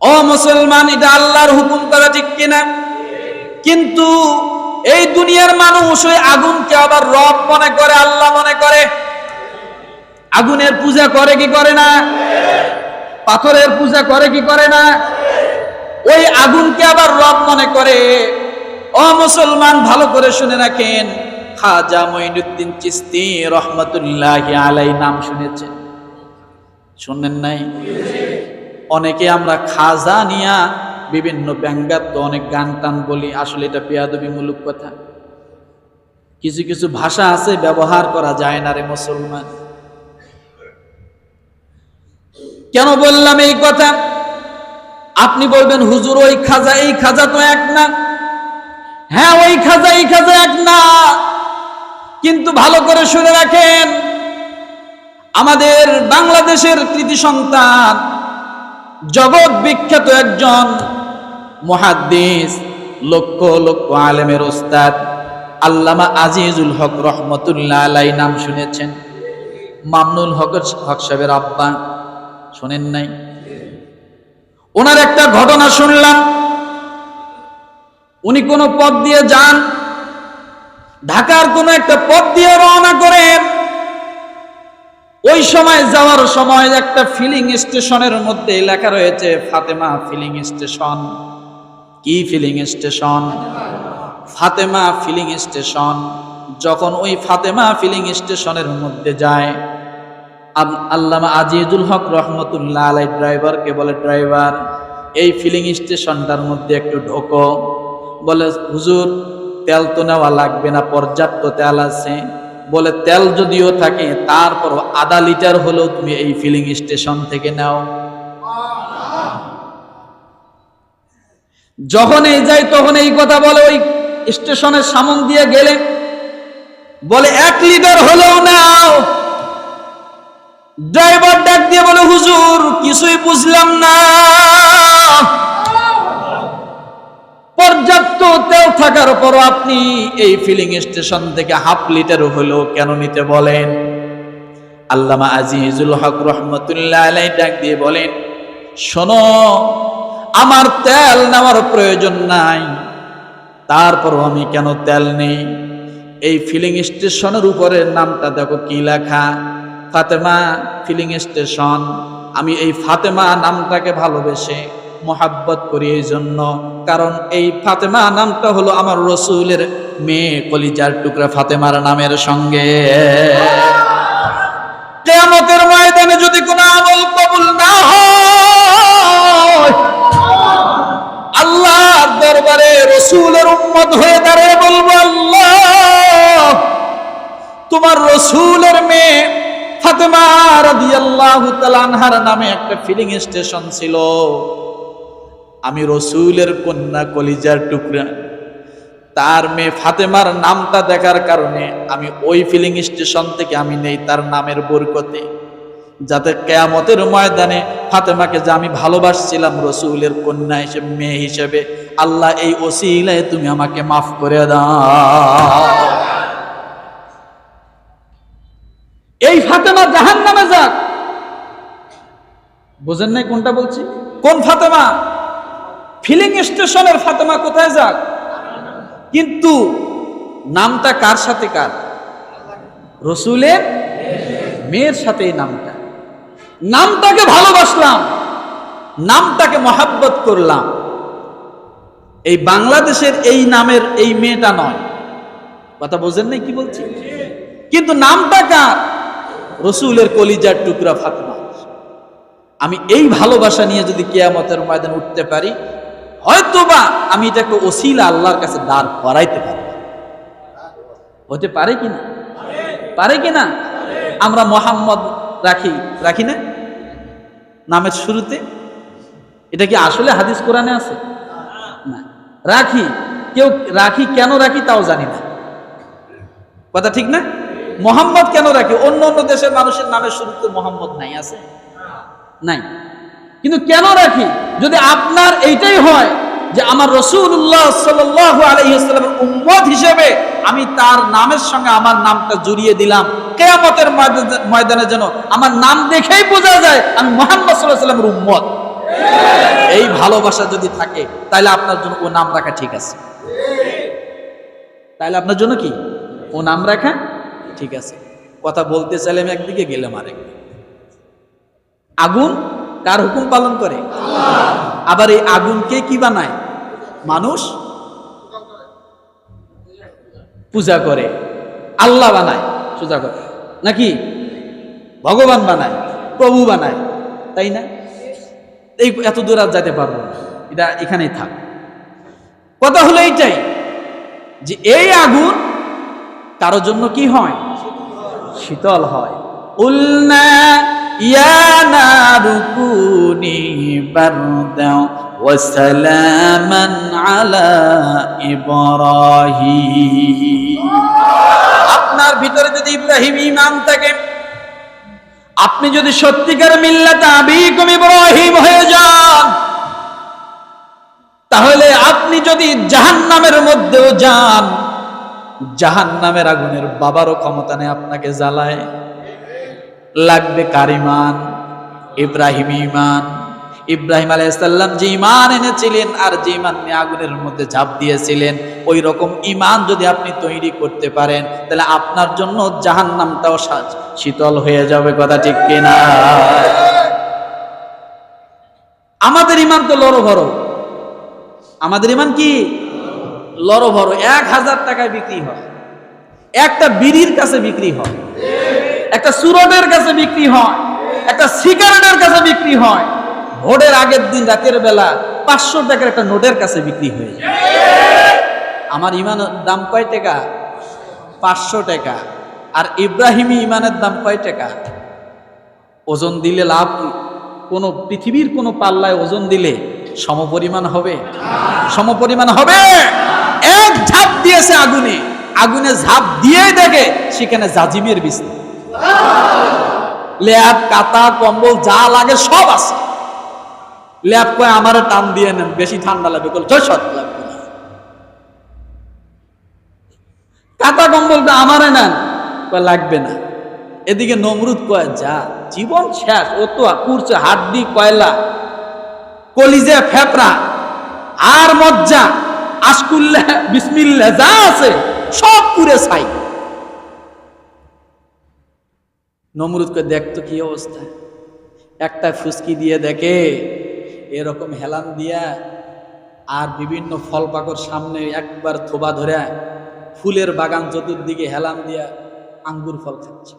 ও মুসলমান, এটা আল্লাহর হুকুম করা ঠিক কিনা? কিন্তু এই দুনিয়ার মানুষ ওই আগুনকে আবার রব মনে করে, আল্লাহ মনে করে। আগুনের পূজা করে কি করে না? পাথরের পূজা করে কি করে না? ওই আগুনকে আবার রব মনে করে। ও মুসলমান, ভালো করে শুনে রাখেন। খাজা মঈনুদ্দিন চিস্তি রহমতুল্লাহ আলাই নাম শুনেছেন। শুনেন নাই? অনেকে আমরা খাজা নিয়া বিভিন্ন ব্যঙ্গাত্ম, অনেক গান টান বলি, আসলে এটা বেয়াদবিমূলক কথা। কিছু কিছু ভাষা আছে, ব্যবহার করা যায় না রে মুসলমান। কেন বললাম এই কথা? আপনি বলবেন, হুজুর, ওই খাজা, এই খাজা তো এক না। হ্যাঁ ওই খাজা, এই খাজা এক না। কিন্তু ভালো করে শুনে রাখেন, আমাদের বাংলাদেশের কৃতি সন্তান জগৎ বিখ্যাত একজন মহাদ্দিস, লক্ষ লক্ষ আলেমের ওস্তাদ, আল্লামা আজিজুল হক রহমতুল্লাহ আলাই নাম শুনেছেন। মামনুল হক হক সাহেবের আব্বা, শোনেন নাই? ওনার একটা ঘটনা শুনলাম। উনি কোনো পথ দিয়ে যান, ঢাকার কোনো একটা পথ দিয়ে রওনা করেন। ওই সময় যাওয়ার সময় একটা ফিলিং স্টেশনের মধ্যে লেখা রয়েছে, ফাতেমা ফিলিং স্টেশন। কি filling station? Fatema filling station. যখন ওই ফাতেমা ফিলিং স্টেশনের মধ্যে যায় আল্লামা আজিজুল হক রহমতুল্লাহ আলাই ড্রাইভারকে বলে, ড্রাইভার, এই ফিলিং স্টেশনটার মধ্যে একটু ঢোকো। বলে, হুজুর, তেল তো নেওয়া লাগবে না, পর্যাপ্ত তেল আছে। বলে, তেল যদিও থাকে তারপর আধা লিটার হলেও তুমি এই ফিলিং স্টেশন থেকে নাও। যখন এই যাই তখন এই কথা বলে, ওই স্টেশনের সামন দিয়ে গেলে বলে, এক লিটার হলেও নাও। ড্রাইভার ডাক দিয়ে বলে, হুজুর, কিছুই বুঝলাম না। পর্যাপ্ত তেল থাকার পরও আপনি এই ফিলিং স্টেশন থেকে হাফ লিটার হলেও কেন নিতে বলেন? আল্লামা আজিজুল হক রহমতুল্লাহ ডাক দিয়ে বলেন, শোনো, আমার তেল নেওয়ার প্রয়োজন নাই। তারপরও আমি কেন তেল নেই? এই ফিলিং স্টেশনের উপরে নামটা দেখো কি লেখা? ফাতেমা ফিলিং স্টেশন আমি এই ফাতেমা নামটাকে ভালোবেসে মোহাব্বত করি এই জন্য। কারণ এই ফাতেমা নামটা হলো আমার রসুলের মেয়ে কলিজার টুকরা ফাতেমার নামের সঙ্গে। কেয়ামতের ময়দানে যদি কোনো আমল কবুল না আল্লাহর দরবারে রসুলের উম্মত হয়ে দাঁড়িয়ে বলব, আল্লাহ, তোমার রসুলের মেয়ে ফাতেমা রাদিয়াল্লাহু তাআলা আনহার নামে একটা ফিলিং স্টেশন ছিল। আমি রসুলের কন্যা কলিজার টুকরা। তার মেয়ে ফাতেমার নামটা দেখার কারণে আমি ওই ফিলিং স্টেশন থেকে আমি নেই তার নামের বরকতে। যাতে কেয়ামতের ময়দানে ফাতেমাকে যে আমি ভালোবাসছিলাম রসুলের কন্যা হিসেবে, মেয়ে হিসেবে, আল্লাহ এই ওসিলায় তুমি আমাকে মাফ করে দাও। এই ফাতেমা জাহান নামে যাক। বুঝেন নাই কোনটা বলছি? কোন ফাতেমা? ফিলিং স্টেশনের ফাতেমা কোথায় যাক? কিন্তু নামটা কার সাথে কার? রসুলের মেয়ের সাথে এই নামটা। নামটাকে ভালোবাসলাম, নামটাকে মহাব্বত করলাম। এই বাংলাদেশের এই নামের এই মেয়েটা নয়। কথা বোঝেন নাই কি বলছি? কিন্তু নামটা কার? রসুলের কলিজার টুকরা ফাতেমা আমি এই ভালোবাসা নিয়ে যদি কেয়ামতের ময়দান উঠতে পারি হয়তোবা আমি এটাকে ওসিলা আল্লাহর কাছে দাঁড় করাইতে পারি। হতে পারে কি না? পারে কি না? আমরা মোহাম্মদ রাখি রাখি না? নামের শুরুতে? এটা কি আসলে হাদিস কোরআনে আছে? না। রাখি, কেউ রাখি কেন রাখি তাও জানি না। কথা ঠিক না? মোহাম্মদ কেন রাখি? অন্য অন্য দেশের মানুষের নামের শুরুতে মোহাম্মদ নাই আছে? নাই। কিন্তু কেন রাখি? যদি আপনার এইটাই হয় যে আমার রসুল্লাহ সাল্লাহ উম্মত হিসেবে আমি তার নামের সঙ্গে আমার নামটা জড়িয়ে দিলাম, কেয়ামতের ময়দানে- যেন আমার নাম দেখেই বোঝা যায় আমি মোহাম্মদ সাল্লাহ উম্মত। এই ভালোবাসা যদি থাকে তাহলে আপনার জন্য ও নাম রাখা ঠিক আছে। তাহলে আপনার জন্য কি? ও নাম রাখা ঠিক আছে। কথা বলতে চাইলে আমি একদিকে গেলাম আরেক আগুন কার হুকুম পালন করে? আবার এই আগুনকে কি বানায়? মানুষ পূজা করে আল্লাহ বানায় পূজা করে। নাকি? ভগবান বানায় প্রভু বানায় তাই না? এই এত দূর আর যেতে পারব না। এটা এখানেই থাক। কথা হলো এইটাই যে এই আগুন কারোর জন্য কি হয়? শীতল হয়। উলনা নারুকুনি বারদাও ওয়াসালামান আলা ইব্রাহিম। আপনার ভিতরে যদি ইব্রাহিম ইমান থাকে, আপনি যদি সত্যিকার মিল্লাতে আবিকুম ইব্রাহিম হয়ে যান, তাহলে আপনি যদি জাহান্নামের মধ্যেও যান, জাহান্নামের আগুনের বাবারও ক্ষমতা নেই আপনাকে জ্বালায়। লাগবে কার ইমান ইব্রাহিম ইমান ইব্রাহিম আলাইসাল্লাম যে ইমান এনেছিলেন আর যে ইমান নিয়ে আগুনের মধ্যে ঝাঁপ দিয়েছিলেন, ওই রকম ইমান যদি আপনি তৈরি করতে পারেন, তাহলে আপনার জন্য জাহান্নামটাও সা- শীতল হয়ে যাবে, কথা ঠিক কিনা? আমাদের ইমান তো লড়ো ভরো আমাদের ইমান কি? লড়ো ভরো এক হাজার টাকায় বিক্রি হয়। একটা বিড়ির কাছে বিক্রি হয়। একটা সুরটের কাছে বিক্রি হয়, একটা সিগারেটের কাছে বিক্রি হয়। ভোটের আগের দিন, রাতের বেলা পাঁচশো টাকার একটা নোটের কাছে বিক্রি হয়ে যায়। আমার ইমানের দাম কয় টাকা? পাঁচশো টাকা। আর ইব্রাহিমী ইমানের দাম কয় টাকা? ওজন দিলে লাভ কোন পৃথিবীর কোনো পাল্লায় ওজন দিলে সমপরিমাণ হবে? সমপরিমাণ হবে। এক ঝাঁপ দিয়েছে আগুনে। আগুনে ঝাঁপ দিয়ে দেখে সেখানে জাজিমের বিছনা ল্যাব কাতা কম্বল যা লাগে সব আছে। ল্যাব কয় আমারে টান দিয়ে নেন বেশি ঠান্ডা লাগবে। বলে "ধুর, সৎ লাগবে। না কাতা কম্বলটা আমারে নেন। লাগবে না। এদিকে নমরুদ কয় যা জীবন শেষ ও তো কুরছে হাড্ডি কয়লা কলিজে ফেপড়া আর মজ্জা আশকুল্লা বিসমিল্লা যা আছে সব পুরে ছাই। নমরুদকে দেখতো কি অবস্থা? একটা ফুসকি দিয়ে দেখে এরকম হেলান দিয়া আর বিভিন্ন ফল পাকর সামনে একবার থোবা ধরে ফুলের বাগান চতুর্দিকে হেলান দিয়া আঙ্গুর ফল খাচ্ছে।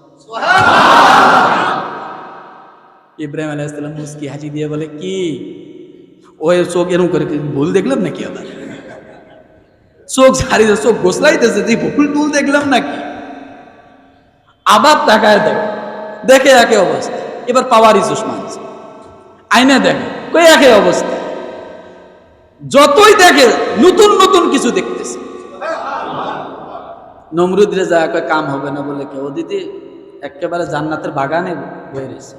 ইব্রাহিম আলাইসাল্লাম মুস্কি হাসি দিয়ে বলে কি? ও চোখ এরকম করে ভুল দেখলাম নাকি আবার? চোখ ঝাড়িয়ে চোখ গোসলাইতেছে ভুল টুল দেখলাম নাকি? আবার তাকায় দেখ। দেখে একে অবস্থা। এবার পাওয়ারই আছে। আইনে দেখে, কই একই অবস্থা? যতই দেখে, নতুন নতুন কিছু দেখতেছে। নমরুদরে যা কয়, কাম হবে না, বলে কেউ দিদি একেবারে জান্নাতের বাগানে বয়ে রয়েছে।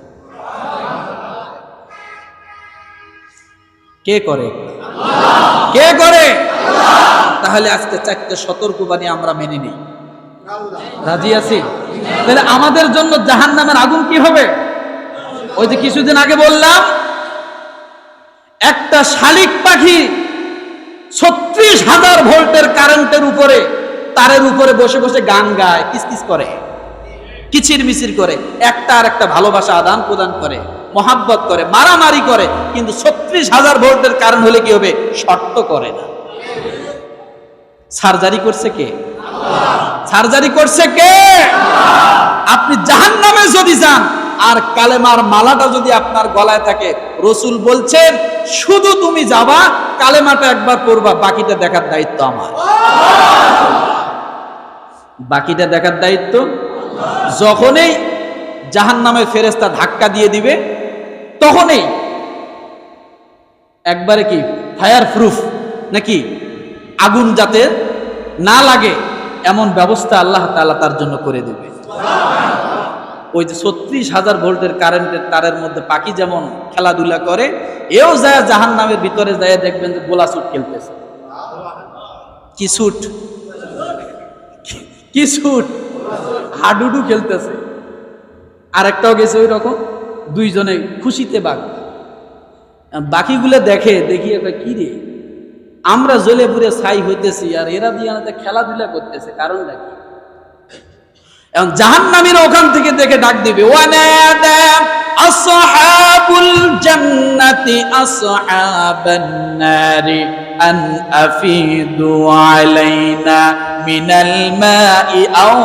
কে করে? কে করে? তাহলে আজকে চারটে সতর্কবাণী আমরা মেনে নিই। রাজি আছি? তাহলে আমাদের জন্য জাহান নামের আগুন কি হবে? ওই যে কিছুদিন আগে বললাম, একটা শালিক পাখি ছত্রিশ হাজার ভোল্টের কারেন্টের উপরে, তারের উপরে বসে বসে গান গায়, কিসকিস করে কিচির মিচির করে, একটা আর একটা ভালোবাসা আদান প্রদান করে, মহাব্বত করে, মারামারি করে, কিন্তু ছত্রিশ হাজার ভোল্টের কারণ হলে কি হবে? শর্ত করে না। সার্জারি করছে কে? সার্জারি করছে কে? আপনি জাহান নামে যদি যান, আর কালেমার মালাটা যদি আপনার গলায় থাকে, রসুল বলছেন, শুধু তুমি যাবা, কালেমাটা একবার করবা বাকিটা দেখার দায়িত্ব আমার। বাকিটা দেখার দায়িত্ব? যখনই জাহান নামে ফেরেস্তা ধাক্কা দিয়ে দিবে, তখনই একবারে কি? ফায়ার প্রুফ নাকি? আগুন যাতে না লাগে এমন ব্যবস্থা আল্লাহ তাআলা তার জন্য করে দেবে। ওই যে ছত্রিশ হাজার ভোল্টের কারেন্টের তারের মধ্যে পাখি যেমন খেলাধুলা করে, এও যায় জাহান নামের ভিতরে যায়, দেখবেন যে গোলা সুট খেলতেছে। কি সুট কি সুট হাডুডু খেলতেছে। আরেকটাও গেছে ওই রকম দুইজনে খুশিতে বাঘ। বাকিগুলো দেখে, দেখি একটা কি রে? আমরা জ্বলে পুরে ছাই হইতেছি আর এরা দিয়ে খেলাধুলা করতেছে, কারণটা কি? এখন জাহান্নামীর ওখান থেকে দেখে ডাক দিবে নারি আন মিনাল মাই আও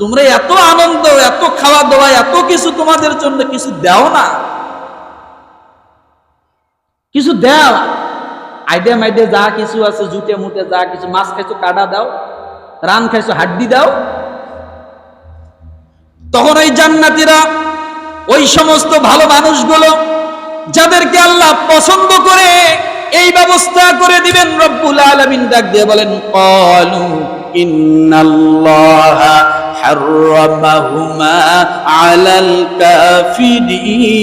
তোমরা এত আনন্দ, এত খাওয়া দাওয়া এত কিছু তোমাদের জন্য কিছু দাও না। কিছু দাও। আইডিয়া মাইডে যা কিছু আছে, জুটে মুটে যা কিছু, মাছ খাইছো, কাটা দাও, রান খাইছো, হাড্ডি দাও। তখন ওই জান্নাতিরা, ওই সমস্ত ভালো মানুষগুলো, যাদেরকে আল্লাহ পছন্দ করে, এই ব্যবস্থা করে দিবেন, রব্বুল আলামিন ডাক দিয়ে বলেন ক্বালু ইন্নাল্লাহা হাররামাহুমা আলাল কাফিরিন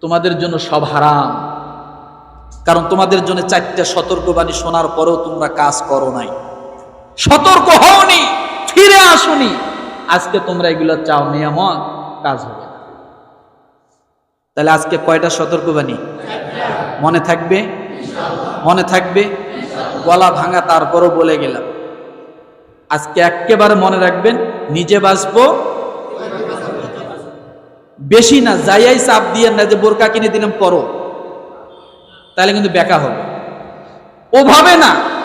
তোমাদের জন্য সব হারাম। কারণ তোমাদের জন্য চারটা সতর্কবাণী শোনার পরেও তোমরা কাজ করো নাই। সতর্ক হওনি, ফিরে আসুনি। আজকে তোমরা এগুলো চাও, নিয়ামত, কাজ হবে। তাহলে আজকে কয়টা সতর্কবাণী? মনে থাকবে? মনে থাকবে? গলা ভাঙা তারপরও বলে গেলাম। আজকে একেবারে মনে রাখবেন, নিজে বাঁচবো। বেশি না, যাইয়াই চাপ দিয়ে না যে বোরকা কিনে দিলাম, পরো। তাহলে কিন্তু বেকা হবে। ওভাবে না।